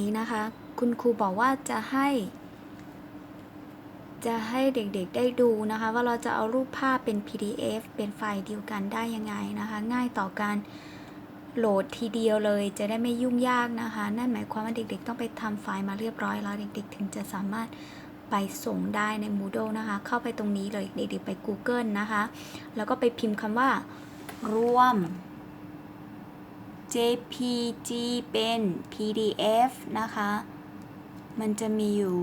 นี้นะคะ คุณครูบอกว่าจะให้ จะให้เด็กๆได้ดูนะคะ ว่าเราจะเอารูปภาพเป็น PDF เป็นไฟล์เดียวกันได้ยังไงนะคะ ง่ายต่อการโหลดทีเดียวเลยจะได้ไม่ยุ่งยากนะคะ นั่นหมายความว่าเด็กๆ ต้องไปทำไฟล์มาเรียบร้อยแล้วเด็กๆ ถึงจะสามารถไปส่งได้ใน Moodle นะคะ เข้าไปตรงนี้เลยเด็กๆ ไป Google นะคะ แล้วก็ไปพิมพ์คำว่ารวม JPG เป็น PDF นะคะ มันจะมีอยู่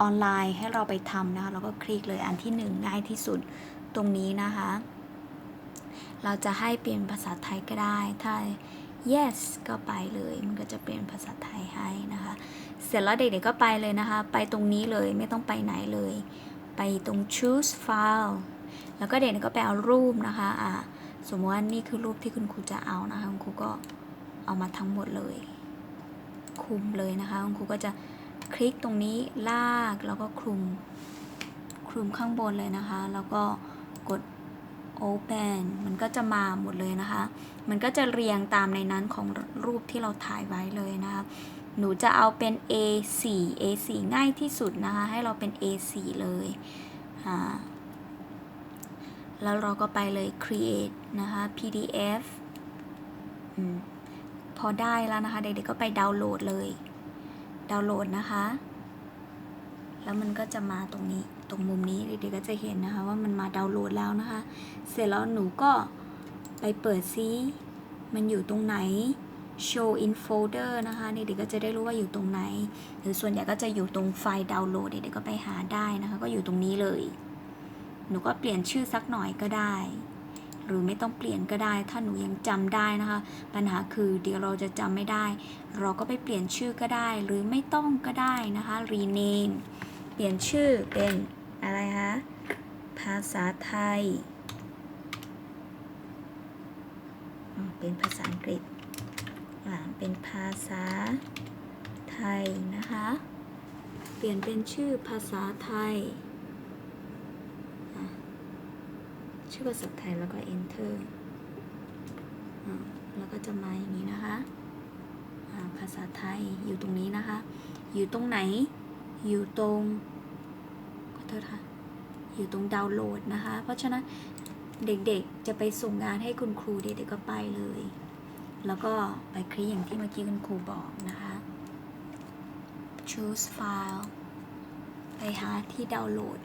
ออนไลน์ให้เราไปทำนะคะ เราก็คลิกเลยอันที่หนึ่งง่ายที่สุดตรงนี้นะคะ เราจะให้เป็นภาษาไทยก็ได้ ถ้า yes ก็ไปเลย มันก็จะเป็นภาษาไทยให้นะคะ เสร็จแล้วเด็กๆก็ไปเลยนะคะ ไปตรงนี้เลยไม่ต้องไปไหนเลย ไปตรง choose file แล้วก็เด็กๆก็ไปเอารูปนะคะอ่า สมมติว่านี่คือรูปที่คุณครูจะเอานะคะคุณครูก็เอามาทั้งหมดเลย คุมเลยนะคะคุณครูก็จะคลิกตรงนี้ลากแล้วก็คลุมคลุมข้างบนเลยนะคะ แล้วก็กด open มันก็จะมาหมดเลยนะคะ มันก็จะเรียงตามในนั้นของรูปที่เราถ่ายไว้เลยนะคะ หนูจะเอาเป็น A4 A4 ง่ายที่สุดนะคะ ให้เราเป็น A4 เลย อ่า แล้วเราก็ไปเลย create นะคะ PDF อพอได้แล้วนะคะ เด็กๆก็ไปดาวน์โหลดเลย ดาวน์โหลดนะคะ แล้วมันก็จะมาตรงนี้ ตรงมุมนี้เด็กๆก็จะเห็นนะคะ ว่ามันมาดาวน์โหลดแล้วนะคะ เสร็จแล้วหนูก็ไปเปิดซิมันอยู่ตรงไหน show in folder นะคะเด็กๆก็จะได้รู้ว่าอยู่ตรงไหน หรือส่วนใหญ่ก็จะอยู่ตรงไฟล์ดาวน์โหลดเด็กๆก็ไปหาได้นะคะ ก็อยู่ตรงนี้เลย หนูก็เปลี่ยนชื่อสักหน่อยก็ได้ หรือไม่ต้องเปลี่ยนก็ได้ ถ้าหนูยังจำได้นะคะ ปัญหาคือเดี๋ยวเราจะจำไม่ได้ เราก็ไปเปลี่ยนชื่อก็ได้ หรือไม่ต้องก็ได้นะคะ rename เปลี่ยนชื่อเป็นอะไรคะภาษาไทย เป็นภาษาอังกฤษอ่าเป็นภาษาไทยนะคะ เปลี่ยนเป็นชื่อภาษาไทย ชื่อภาษาไทยแล้วก็ enter แล้วก็จะมาอย่างนี้นะคะภาษาไทยอยู่ตรงนี้นะคะ อยู่ตรงไหน อยู่ตรงขอโทษค่ะ อยู่ตรงดาวน์โหลดนะคะ เพราะฉะนั้นเด็กๆจะไปส่งงานให้คุณครูเด็กๆก็ไปเลย แล้วก็ไปคลิกอย่างที่เมื่อกี้คุณครูบอกนะคะ choose file ไปหาที่ดาวน์โหลด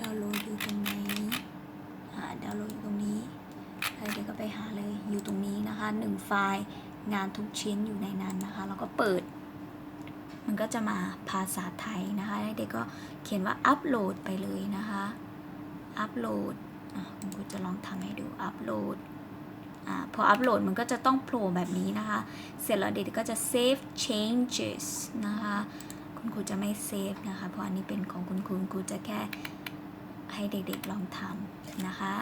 ดาวน์โหลดอยู่ตรง 1 ไฟล์ งานทุกชิ้นอยู่ในนั้นนะคะ แล้วก็เปิด มันก็จะมาภาษาไทยนะคะเด็กก็เขียนว่าอัปโหลดไปเลยนะคะ อัปโหลดผมก็จะลองทำให้ดูอัปโหลดพออัปโหลดมันก็จะต้องโผล่แบบนี้นะคะ เสร็จแล้วเด็กก็จะ save changes นะคะ คุณครูจะไม่เซฟนะคะ เพราะอันนี้เป็นของคุณครูคุณครูจะแค่ให้เด็กๆลองทำนะคะ